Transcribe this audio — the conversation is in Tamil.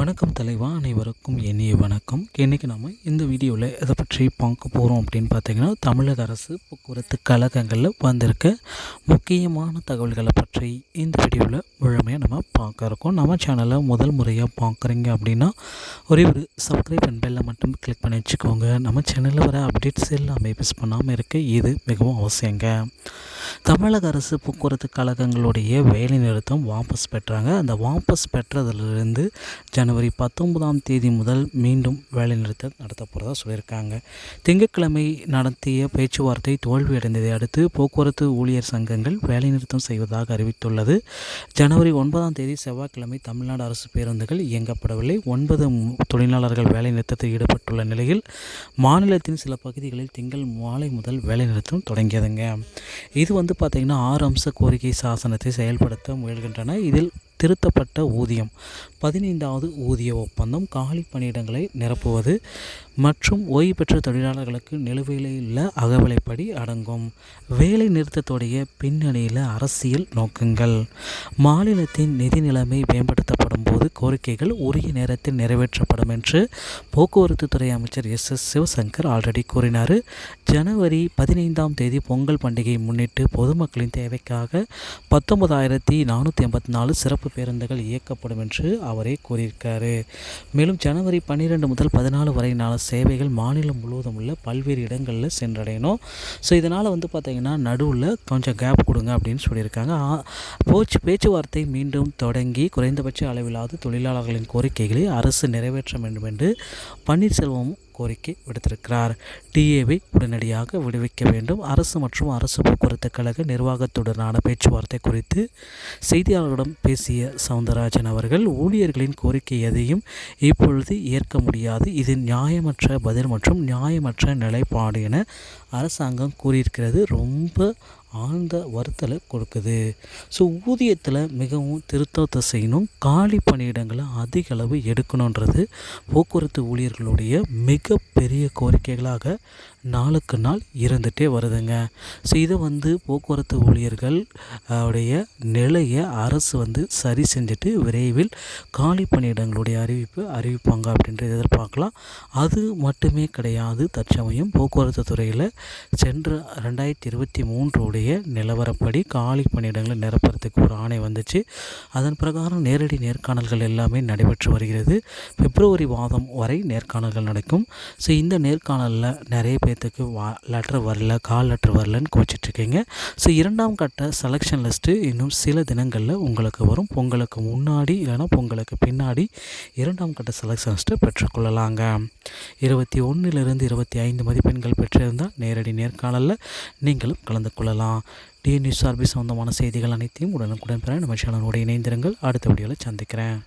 வணக்கம் தலைவா அனைவருக்கும் இனிய வணக்கம். இன்றைக்கி நம்ம இந்த வீடியோவில் எதை பற்றி பார்க்க போகிறோம் அப்படின்னு பார்த்தீங்கன்னா தமிழக அரசு போக்குவரத்து கழகங்களில் வந்திருக்க முக்கியமான தகவல்களை பற்றி இந்த வீடியோவில் முழுமையாக நம்ம பார்க்க இருக்கோம். நம்ம சேனலை முதல் முறையாக பார்க்குறீங்க அப்படின்னா ஒரே ஒரு சப்ஸ்கிரைப் அண்ட் பெல்லை மட்டும் கிளிக் பண்ணி வச்சுக்கோங்க. நம்ம சேனலில் வர அப்டேட்ஸ் எல்லாமே மிஸ் பண்ணாமல் இருக்க இது மிகவும் அவசியங்க. தமிழக அரசு போக்குவரத்து கழகங்களுடைய வேலைநிறுத்தம் வாபஸ் பெற்றாங்க. அந்த வாபஸ் பெற்றதிலிருந்து ஜனவரி பத்தொன்பதாம் தேதி முதல் மீண்டும் வேலைநிறுத்தம் நடத்த போகிறதா சொல்லியிருக்காங்க. திங்கட்கிழமை நடத்திய பேச்சுவார்த்தை தோல்வியடைந்ததை அடுத்து போக்குவரத்து ஊழியர் சங்கங்கள் வேலைநிறுத்தம் செய்வதாக அறிவித்துள்ளது. ஜனவரி ஒன்பதாம் தேதி செவ்வாய்க்கிழமை தமிழ்நாடு அரசு பேருந்துகள் இயங்கப்படவில்லை. ஒன்பது தொழிலாளர்கள் வேலைநிறுத்தத்தில் ஈடுபட்டுள்ள நிலையில் மாநிலத்தின் சில பகுதிகளில் திங்கள் மாலை முதல் வேலைநிறுத்தம் தொடங்கியதுங்க. இது வந்து பார்த்திங்கன்னா ஆறு அம்ச கோரிக்கை சாசனத்தை செயல்படுத்த முயல்கின்றன. இதில் திருத்தப்பட்ட ஊதியம் பதினைந்தாவது ஊதிய ஒப்பந்தம் காலி பணியிடங்களை நிரப்புவது மற்றும் ஓய்வு பெற்ற தொழிலாளர்களுக்கு நிலுவையில் உள்ள அகவிலைப்படி அடங்கும். வேலை நிறுத்தத்துடைய பின்னணியில் அரசியல் நோக்கங்கள். மாநிலத்தின் நிதி நிலைமை மேம்படுத்தப்படும் போது கோரிக்கைகள் உரிய நேரத்தில் நிறைவேற்றப்படும் என்று போக்குவரத்து துறை அமைச்சர் எஸ். எஸ். சிவசங்கர் ஆல்ரெடி கூறினார். ஜனவரி பதினைந்தாம் தேதி பொங்கல் பண்டிகையை முன்னிட்டு பொதுமக்களின் தேவைக்காக பத்தொன்பதாயிரத்தி நானூற்றி எண்பத்தி நாலு சிறப்பு பேருந்துகள் இயக்கப்படும் என்று அவரே கூறியிருக்காரு. மேலும் ஜனவரி பன்னிரெண்டு முதல் பதினாலு வரையிலான சேவைகள் மாநிலம் முழுவதும் உள்ள பல்வேறு இடங்களில் சென்றடையணும். ஸோ இதனால் வந்து பார்த்திங்கன்னா நடுவில் கொஞ்சம் கேப் கொடுங்க அப்படின்னு சொல்லியிருக்காங்க. போச்சு பேச்சுவார்த்தை மீண்டும் தொடங்கி குறைந்தபட்ச அளவிலாவது தொழிலாளர்களின் கோரிக்கைகளை அரசு நிறைவேற்ற வேண்டும் என்று பன்னீர்செல்வம் கோரிக்கை விடுத்திருக்கிறார். டிஏவை உடனடியாக விடுவிக்க வேண்டும். அரசு மற்றும் அரசு போக்குவரத்து கழக நிர்வாகத்துடனான பேச்சுவார்த்தை குறித்து செய்தியாளர்களிடம் பேசிய சவுந்தரராஜன் அவர்கள் ஊழியர்களின் கோரிக்கை எதையும் இப்பொழுது ஏற்க முடியாது. இது நியாயமற்ற பதில் மற்றும் நியாயமற்ற நிலைப்பாடு என அரசாங்கம் கூறியிருக்கிறது. ரொம்ப ஆழ்ந்த வருத்தலை கொடுக்குது. ஸோ ஊதியத்தில் மிகவும் திருத்தத்தை செய்யணும். காலி பணியிடங்களை அதிக அளவு எடுக்கணுன்றது போக்குவரத்து ஊழியர்களுடைய மிகப்பெரிய கோரிக்கைகளாக நாளுக்கு நாள் இருந்துகிட்டே வருதுங்க. ஸோ இதை வந்து போக்குவரத்து ஊழியர்கள் உடைய நிலையை அரசு வந்து சரி செஞ்சுட்டு விரைவில் காலி பணியிடங்களுடைய அறிவிப்பு அறிவிப்பாங்க அப்படின்றத எதிர்பார்க்கலாம். அது மட்டுமே கிடையாது தற்சமயம் போக்குவரத்து துறையில் சென்ற ரெண்டாயிரத்தி இருபத்தி மூன்றுடைய நிலவரப்படி காலி பணியிடங்களை நிரப்புறதுக்கு ஒரு ஆணை வந்துச்சு. அதன் பிரகாரம் நேரடி நேர்காணல்கள் எல்லாமே நடைபெற்று வருகிறது. பிப்ரவரி மாதம் வரை நேர்காணல்கள் நடக்கும். ஸோ இந்த நேர்காணலில் நிறைய பேர் பேர்த்துக்கு வா லெட்டர் வரல கால் லெட்டர் வரலன்னு கோச்சிட்ருக்கீங்க. ஸோ இரண்டாம் கட்ட செலெக்ஷன் லிஸ்ட்டு இன்னும் சில தினங்களில் உங்களுக்கு வரும். பொங்கலுக்கு முன்னாடி இல்லைனா பொங்கலுக்கு பின்னாடி இரண்டாம் கட்ட செலெக்ஷன் லிஸ்ட்டு பெற்றுக்கொள்ளலாங்க. இருபத்தி ஒன்றிலிருந்து இருபத்தி ஐந்து மதிப்பெண்கள் பெற்றிருந்தால் நேரடி நேர்காணலில் நீங்களும் கலந்து கொள்ளலாம். டிஎன்யூ சார்பி சொந்தமான செய்திகள் அனைத்தையும் உடனுக்குடன் பெற நம்ம சேனலோடு இணைந்திருங்கள். அடுத்த வீடியோவில் சந்திக்கிறேன்.